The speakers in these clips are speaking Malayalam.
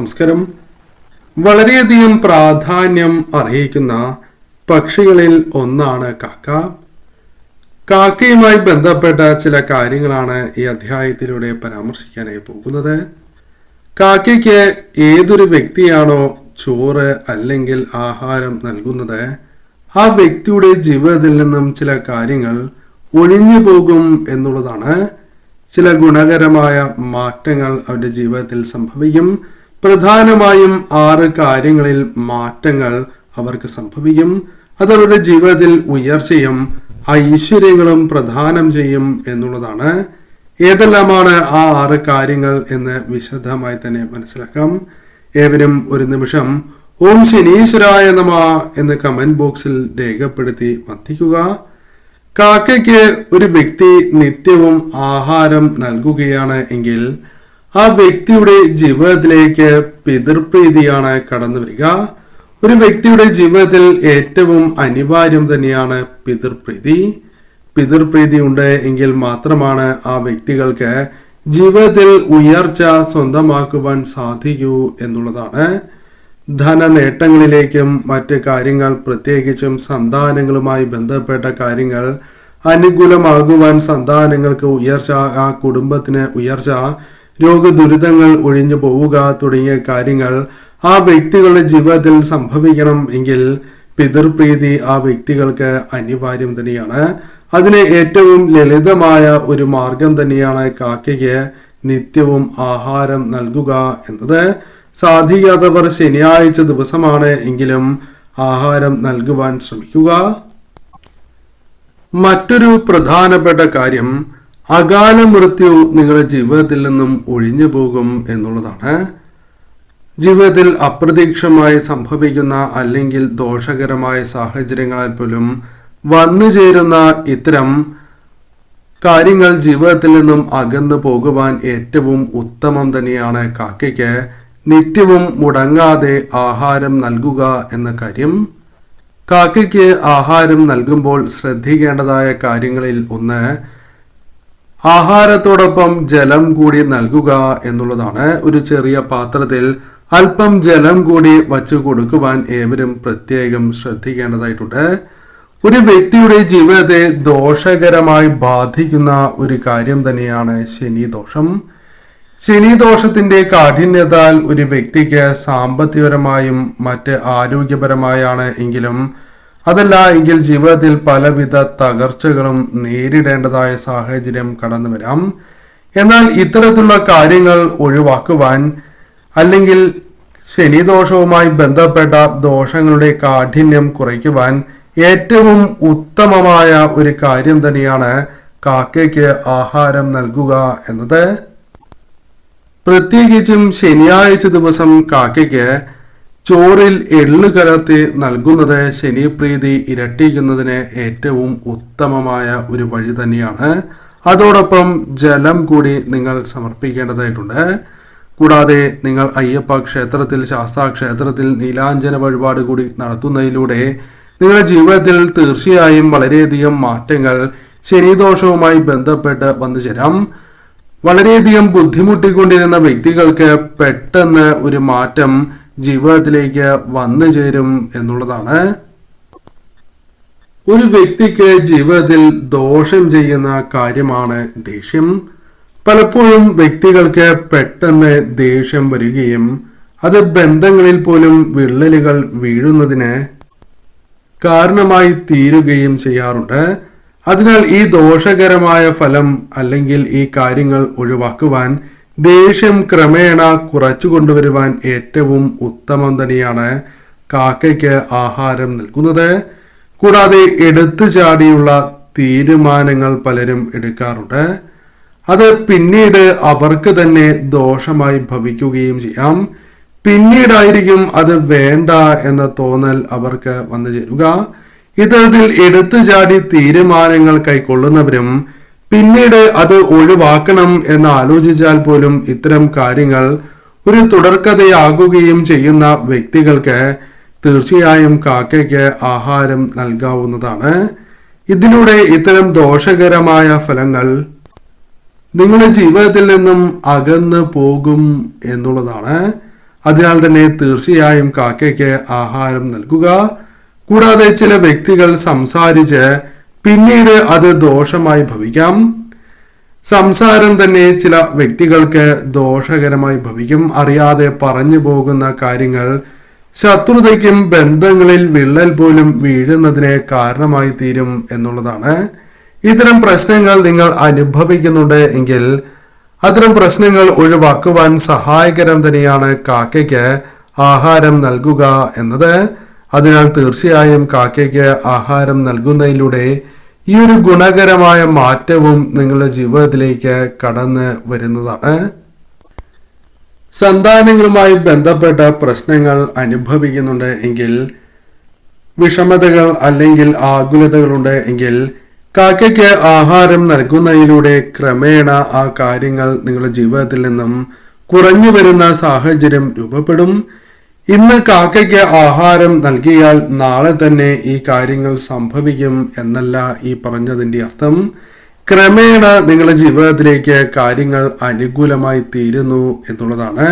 നമസ്കാരം. വളരെയധികം പ്രാധാന്യം അർഹിക്കുന്ന പക്ഷികളിൽ ഒന്നാണ് കാക്ക. കാക്കയുമായി ബന്ധപ്പെട്ട ചില കാര്യങ്ങളാണ് ഈ അധ്യായത്തിലൂടെ പരാമർശിക്കാനായി പോകുന്നത്. കാക്കയ്ക്ക് ഏതൊരു വ്യക്തിയാണോ ചോറ് അല്ലെങ്കിൽ ആഹാരം നൽകുന്നത് ആ വ്യക്തിയുടെ ജീവിതത്തിൽ നിന്നും ചില കാര്യങ്ങൾ ഒഴിഞ്ഞു പോകും എന്നുള്ളതാണ്. ചില ഗുണകരമായ മാറ്റങ്ങൾ അവരുടെ ജീവിതത്തിൽ സംഭവിക്കും. പ്രധാനമായും ആറ് കാര്യങ്ങളിൽ മാറ്റങ്ങൾ അവർക്ക് സംഭവിക്കും. അതവരുടെ ജീവിതത്തിൽ ഉയർച്ചയും ഐശ്വര്യങ്ങളും പ്രദാനം ചെയ്യും എന്നുള്ളതാണ്. ഏതെല്ലാമാണ് ആ ആറ് കാര്യങ്ങൾ എന്ന് വിശദമായി തന്നെ മനസ്സിലാക്കാം. ഏവരും ഒരു നിമിഷം ഓം ശനീശ്വരായ നമ എന്ന് കമന്റ് ബോക്സിൽ രേഖപ്പെടുത്തി വന്ദിക്കുക. കാക്കയ്ക്ക് ഒരു വ്യക്തി നിത്യവും ആഹാരം നൽകുകയാണ് എങ്കിൽ ആ വ്യക്തിയുടെ ജീവിതത്തിലേക്ക് പിതൃപ്രീതിയാണ് കടന്നു വരിക. ഒരു വ്യക്തിയുടെ ജീവിതത്തിൽ ഏറ്റവും അനിവാര്യം തന്നെയാണ് പിതൃപ്രീതി. പിതൃപ്രീതി ഉണ്ട് എങ്കിൽ മാത്രമാണ് ആ വ്യക്തികൾക്ക് ജീവിതത്തിൽ ഉയർച്ച സ്വന്തമാക്കുവാൻ സാധിക്കൂ എന്നുള്ളതാണ്. ധന നേട്ടങ്ങളിലേക്കും മറ്റ് കാര്യങ്ങൾ പ്രത്യേകിച്ചും സന്താനങ്ങളുമായി ബന്ധപ്പെട്ട കാര്യങ്ങൾ അനുകൂലമാകുവാൻ സന്താനങ്ങൾക്ക് ഉയർച്ച ആ കുടുംബത്തിന് ഉയർച്ച രോഗദുരിതങ്ങൾ ഒഴിഞ്ഞു പോവുക തുടങ്ങിയ കാര്യങ്ങൾ ആ വ്യക്തികളുടെ ജീവിതത്തിൽ സംഭവിക്കണം എങ്കിൽ പിതൃപ്രീതി ആ വ്യക്തികൾക്ക് അനിവാര്യം തന്നെയാണ്. അതിന് ഏറ്റവും ലളിതമായ ഒരു മാർഗം തന്നെയാണ് കാക്കയ്ക്ക് നിത്യവും ആഹാരം നൽകുക എന്നത്. സാധിക്കാത്തവർ ശനിയാഴ്ച ദിവസമാണ് എങ്കിലും ആഹാരം നൽകുവാൻ ശ്രമിക്കുക. മറ്റൊരു പ്രധാനപ്പെട്ട കാര്യം അകാല മൃത്യു നിങ്ങളുടെ ജീവിതത്തിൽ നിന്നും ഒഴിഞ്ഞു പോകും എന്നുള്ളതാണ്. ജീവിതത്തിൽ അപ്രതീക്ഷമായി സംഭവിക്കുന്ന അല്ലെങ്കിൽ ദോഷകരമായ സാഹചര്യങ്ങളാൽ പോലും വന്നു ചേരുന്ന ഇത്തരം കാര്യങ്ങൾ ജീവിതത്തിൽ നിന്നും അകന്നു പോകുവാൻ ഏറ്റവും ഉത്തമം തന്നെയാണ് കാക്കയ്ക്ക് നിത്യവും മുടങ്ങാതെ ആഹാരം നൽകുക എന്ന കാര്യം. കാക്കയ്ക്ക് ആഹാരം നൽകുമ്പോൾ ശ്രദ്ധിക്കേണ്ടതായ കാര്യങ്ങളിൽ ഒന്ന് ആഹാരത്തോടൊപ്പം ജലം കൂടി നൽകുക എന്നുള്ളതാണ് ഒരു ചെറിയ പാത്രത്തിൽ അല്പം ജലം കൂടി വച്ചു കൊടുക്കുവാൻ ഏവരും പ്രത്യേകം ശ്രദ്ധിക്കേണ്ടതായിട്ടുണ്ട്. ഒരു വ്യക്തിയുടെ ജീവിതത്തെ ദോഷകരമായി ബാധിക്കുന്ന ഒരു കാര്യം തന്നെയാണ് ശനിദോഷം. ശനിദോഷത്തിന്റെ കാഠിന്യത്താൽ ഒരു വ്യക്തിക്ക് സാമ്പത്തികപരമായും മറ്റ് ആരോഗ്യപരമായാണ് എങ്കിലും അതല്ല എങ്കിൽ ജീവിതത്തിൽ പലവിധ തകർച്ചകളും നേരിടേണ്ടതായ സാഹചര്യം കടന്നു വരാം എന്നാൽ ഇത്തരത്തിലുള്ള കാര്യങ്ങൾ ഒഴിവാക്കുവാൻ അല്ലെങ്കിൽ ശനിദോഷവുമായി ബന്ധപ്പെട്ട ദോഷങ്ങളുടെ കാഠിന്യം കുറയ്ക്കുവാൻ ഏറ്റവും ഉത്തമമായ ഒരു കാര്യം തന്നെയാണ് കാക്കയ്ക്ക് ആഹാരം നൽകുക എന്നത്. പ്രത്യേകിച്ചും ശനിയാഴ്ച ദിവസം കാക്കയ്ക്ക് ചോറിൽ എള്ളു കലർത്തി നൽകുന്നത് ശനിപ്രീതി ഇരട്ടിക്കുന്നതിന് ഏറ്റവും ഉത്തമമായ ഒരു വഴി തന്നെയാണ്. അതോടൊപ്പം ജലം കൂടി നിങ്ങൾ സമർപ്പിക്കേണ്ടതായിട്ടുണ്ട്. കൂടാതെ നിങ്ങൾ അയ്യപ്പ ക്ഷേത്രത്തിൽ ശാസ്താ ക്ഷേത്രത്തിൽ നീലാഞ്ജന വഴിപാട് കൂടി നടത്തുന്നതിലൂടെ നിങ്ങളുടെ ജീവിതത്തിൽ തീർച്ചയായും വളരെയധികം മാറ്റങ്ങൾ ശനിദോഷവുമായി ബന്ധപ്പെട്ട് വന്നു ചേരാം. വളരെയധികം ബുദ്ധിമുട്ടിക്കൊണ്ടിരുന്ന വ്യക്തികൾക്ക് പെട്ടെന്ന് ഒരു മാറ്റം ജീവിതത്തിലേക്ക് വന്നു ചേരും എന്നുള്ളതാണ്. ഒരു വ്യക്തിക്ക് ജീവിതത്തിൽ ദോഷം ചെയ്യുന്ന കാര്യമാണ് ദേഷ്യം. പലപ്പോഴും വ്യക്തികൾക്ക് പെട്ടെന്ന് ദേഷ്യം വരികയും അത് ബന്ധങ്ങളിൽ പോലും വിള്ളലുകൾ വീഴുന്നതിന് കാരണമായി തീരുകയും ചെയ്യാറുണ്ട്. അതിനാൽ ഈ ദോഷകരമായ ഫലം അല്ലെങ്കിൽ ഈ കാര്യങ്ങൾ ഒഴിവാക്കുവാൻ ദേഷ്യം ക്രമേണ കുറച്ചു കൊണ്ടുവരുവാൻ ഏറ്റവും ഉത്തമം തന്നെയാണ് കാക്കയ്ക്ക് ആഹാരം നൽകുന്നത്. കൂടാതെ എടുത്തു ചാടിയുള്ള തീരുമാനങ്ങൾ പലരും എടുക്കാറുണ്ട്. അത് പിന്നീട് അവർക്ക് തന്നെ ദോഷമായി ഭവിക്കുകയും ചെയ്യാം. പിന്നീടായിരിക്കും അത് വേണ്ട എന്ന തോന്നൽ അവർക്ക് വന്നു ചേരുക. ഇത്തരത്തിൽ എടുത്തു ചാടി തീരുമാനങ്ങൾ കൈക്കൊള്ളുന്നവരും പിന്നീട് അത് ഒഴിവാക്കണം എന്ന് ആലോചിച്ചാൽ പോലും ഇത്തരം കാര്യങ്ങൾ ഒരു തുടർക്കഥയാകുകയും ചെയ്യുന്ന വ്യക്തികൾക്ക് തീർച്ചയായും കാക്കയ്ക്ക് ആഹാരം നൽകാവുന്നതാണ്. ഇതിലൂടെ ഇത്തരം ദോഷകരമായ ഫലങ്ങൾ നിങ്ങളുടെ ജീവിതത്തിൽ നിന്നും അകന്നു പോകും എന്നുള്ളതാണ്. അതിനാൽ തന്നെ തീർച്ചയായും കാക്കയ്ക്ക് ആഹാരം നൽകുക. കൂടാതെ ചില വ്യക്തികൾ സംസാരിച്ച് പിന്നീട് അത് ദോഷമായി ഭവിക്കാം. സംസാരം തന്നെ ചില വ്യക്തികൾക്ക് ദോഷകരമായി ഭവിക്കും. അറിയാതെ പറഞ്ഞു പോകുന്ന കാര്യങ്ങൾ ശത്രുതയ്ക്കും ബന്ധങ്ങളിൽ വിള്ളൽ പോലും വീഴുന്നതിന് കാരണമായി തീരും എന്നുള്ളതാണ്. ഇത്തരം പ്രശ്നങ്ങൾ നിങ്ങൾ അനുഭവിക്കുന്നുണ്ട് എങ്കിൽ അത്തരം പ്രശ്നങ്ങൾ ഒഴിവാക്കുവാൻ സഹായകരം തന്നെയാണ് കാക്കയ്ക്ക് ആഹാരം നൽകുക എന്നത്. അതിനാൽ തീർച്ചയായും കാക്കയ്ക്ക് ആഹാരം നൽകുന്നതിലൂടെ ഈ ഒരു ഗുണകരമായ മാറ്റവും നിങ്ങളുടെ ജീവിതത്തിലേക്ക് കടന്ന് വരുന്നതാണ്. സന്താനങ്ങളുമായി ബന്ധപ്പെട്ട പ്രശ്നങ്ങൾ അനുഭവിക്കുന്നുണ്ട് എങ്കിൽ വിഷമതകൾ അല്ലെങ്കിൽ ആകുലതകളുണ്ട് എങ്കിൽ കാക്കയ്ക്ക് ആഹാരം നൽകുന്നതിലൂടെ ക്രമേണ ആ കാര്യങ്ങൾ നിങ്ങളുടെ ജീവിതത്തിൽ നിന്നും കുറഞ്ഞു വരുന്ന സാഹചര്യം രൂപപ്പെടും. ഇന്ന് കാക്കയ്ക്ക് ആഹാരം നൽകിയാൽ നാളെ തന്നെ ഈ കാര്യങ്ങൾ സംഭവിക്കും എന്നല്ല ഈ പറഞ്ഞതിന്റെ അർത്ഥം. ക്രമേണ നിങ്ങളുടെ ജീവിതത്തിലേക്ക് കാര്യങ്ങൾ അനുകൂലമായി തീരുന്നു എന്നുള്ളതാണ്.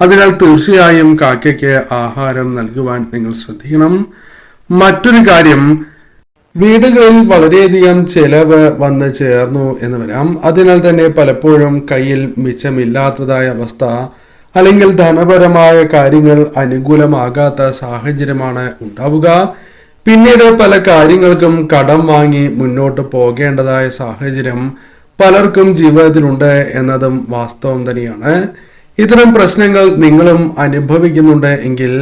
അതിനാൽ തീർച്ചയായും കാക്കയ്ക്ക് ആഹാരം നൽകുവാൻ നിങ്ങൾ ശ്രദ്ധിക്കണം. മറ്റൊരു കാര്യം വീടുകളിൽ വളരെയധികം ചെലവ് വന്ന് ചേർന്നു എന്ന് വരാം. അതിനാൽ തന്നെ പലപ്പോഴും കയ്യിൽ മിച്ചമില്ലാത്തതായ അവസ്ഥ അല്ലെങ്കിൽ ധനപരമായ കാര്യങ്ങൾ അനുകൂലമാകാത്ത സാഹചര്യമാണ് ഉണ്ടാവുക. പിന്നീട് പല കാര്യങ്ങൾക്കും കടം വാങ്ങി മുന്നോട്ട് പോകേണ്ടതായ സാഹചര്യം പലർക്കും ജീവിതത്തിലുണ്ട് എന്നതും വാസ്തവം തന്നെയാണ്. ഇത്തരം പ്രശ്നങ്ങൾ നിങ്ങളും അനുഭവിക്കുന്നുണ്ട് എങ്കിൽ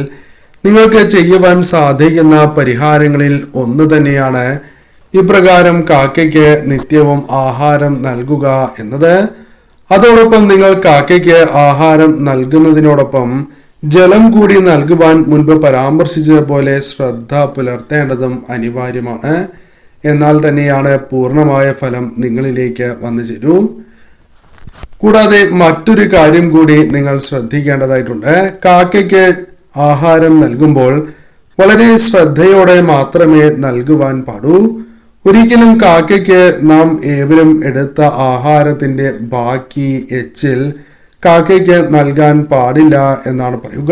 നിങ്ങൾക്ക് ചെയ്യുവാൻ സാധിക്കുന്ന പരിഹാരങ്ങളിൽ ഒന്ന് തന്നെയാണ്. ഇപ്രകാരം കാക്കയ്ക്ക് നിത്യവും ആഹാരം നൽകുക എന്നത്. അതോടൊപ്പം നിങ്ങൾ കാക്കയ്ക്ക് ആഹാരം നൽകുന്നതിനോടൊപ്പം ജലം കൂടി നൽകുവാൻ മുൻപ് പരാമർശിച്ചതുപോലെ ശ്രദ്ധ പുലർത്തേണ്ടതും അനിവാര്യമാണ്. എന്നാൽ തന്നെയാണ് പൂർണമായ ഫലം നിങ്ങളിലേക്ക് വന്നു ചേരൂ. കൂടാതെ മറ്റൊരു കാര്യം കൂടി നിങ്ങൾ ശ്രദ്ധിക്കേണ്ടതായിട്ടുണ്ട്. കാക്കയ്ക്ക് ആഹാരം നൽകുമ്പോൾ വളരെ ശ്രദ്ധയോടെ മാത്രമേ നൽകുവാൻ പാടൂ. ഒരിക്കലും കാക്കയ്ക്ക് നാം ഏവരും എടുത്ത ആഹാരത്തിന്റെ ബാക്കി എച്ചിൽ കാക്കയ്ക്ക് നൽകാൻ പാടില്ല എന്നാണ് പറയുക.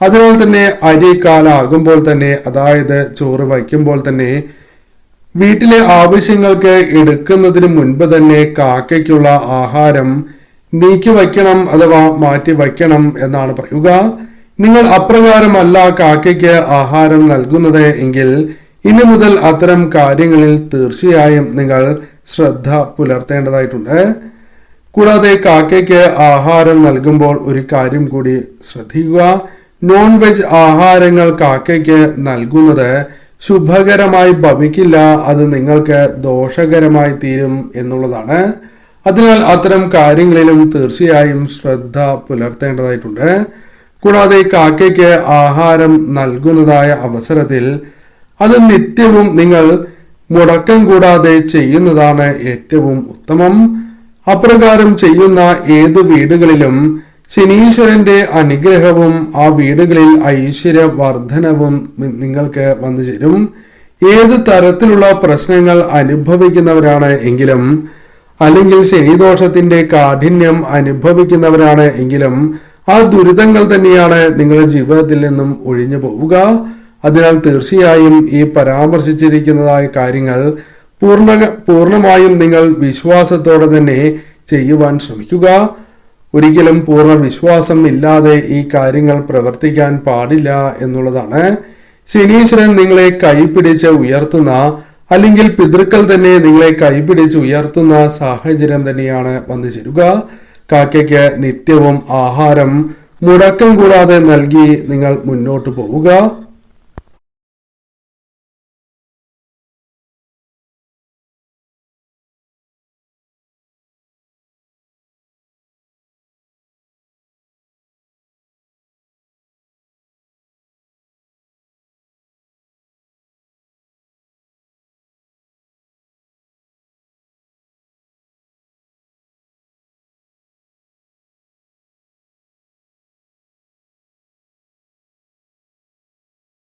അതുപോലെ തന്നെ അരി കാലാകുമ്പോൾ തന്നെ അതായത് ചോറ് വയ്ക്കുമ്പോൾ തന്നെ വീട്ടിലെ ആവശ്യങ്ങൾക്ക് എടുക്കുന്നതിന് മുൻപ് തന്നെ കാക്കയ്ക്കുള്ള ആഹാരം നീക്കി വയ്ക്കണം അഥവാ മാറ്റി വയ്ക്കണം എന്നാണ് പറയുക. നിങ്ങൾ അപ്രകാരമല്ല കാക്കയ്ക്ക് ആഹാരം നൽകുന്നത് എങ്കിൽ ഇനി മുതൽ അത്തരം കാര്യങ്ങളിൽ തീർച്ചയായും നിങ്ങൾ ശ്രദ്ധ പുലർത്തേണ്ടതായിട്ടുണ്ട്. കൂടാതെ കാക്കയ്ക്ക് ആഹാരം നൽകുമ്പോൾ ഒരു കാര്യം കൂടി ശ്രദ്ധിക്കുക. നോൺ വെജ് ആഹാരങ്ങൾ കാക്കയ്ക്ക് നൽകുന്നത് ശുഭകരമായി ഭവിക്കില്ല അത് നിങ്ങൾക്ക് ദോഷകരമായി തീരും എന്നുള്ളതാണ്. അതിനാൽ അത്തരം കാര്യങ്ങളിലും തീർച്ചയായും ശ്രദ്ധ പുലർത്തേണ്ടതായിട്ടുണ്ട്. കൂടാതെ കാക്കയ്ക്ക് ആഹാരം നൽകുന്നതായ അവസരത്തിൽ അത് നിത്യവും നിങ്ങൾ മുടക്കം കൂടാതെ ചെയ്യുന്നതാണ് ഏറ്റവും ഉത്തമം. അപ്രകാരം ചെയ്യുന്ന ഏത് വീടുകളിലും ശനീശ്വരന്റെ അനുഗ്രഹവും ആ വീടുകളിൽ ഐശ്വര്യ വർധനവും നിങ്ങൾക്ക് വന്നു ചേരും. ഏത് തരത്തിലുള്ള പ്രശ്നങ്ങൾ അനുഭവിക്കുന്നവരാണ് എങ്കിലും അല്ലെങ്കിൽ ശനിദോഷത്തിന്റെ കാഠിന്യം അനുഭവിക്കുന്നവരാണ് എങ്കിലും ആ ദുരിതങ്ങൾ തന്നെയാണ് നിങ്ങളുടെ ജീവിതത്തിൽ നിന്നും ഒഴിഞ്ഞു പോവുക. അതിനാൽ തീർച്ചയായും ഈ പരാമർശിച്ചിരിക്കുന്നതായ കാര്യങ്ങൾ പൂർണ പൂർണമായും നിങ്ങൾ വിശ്വാസത്തോടെ തന്നെ ചെയ്യുവാൻ ശ്രമിക്കുക. ഒരിക്കലും പൂർണ വിശ്വാസം ഇല്ലാതെ ഈ കാര്യങ്ങൾ പ്രവർത്തിക്കാൻ പാടില്ല എന്നുള്ളതാണ്. ശനീശ്വരൻ നിങ്ങളെ കൈപിടിച്ച് ഉയർത്തുന്ന അല്ലെങ്കിൽ പിതൃക്കൾ തന്നെ നിങ്ങളെ കൈപിടിച്ച് ഉയർത്തുന്ന സാഹചര്യം തന്നെയാണ് വന്നു ചേരുക. കാക്കയ്ക്ക് നിത്യവും ആഹാരം മുടക്കം കൂടാതെ നൽകി നിങ്ങൾ മുന്നോട്ട് പോവുക.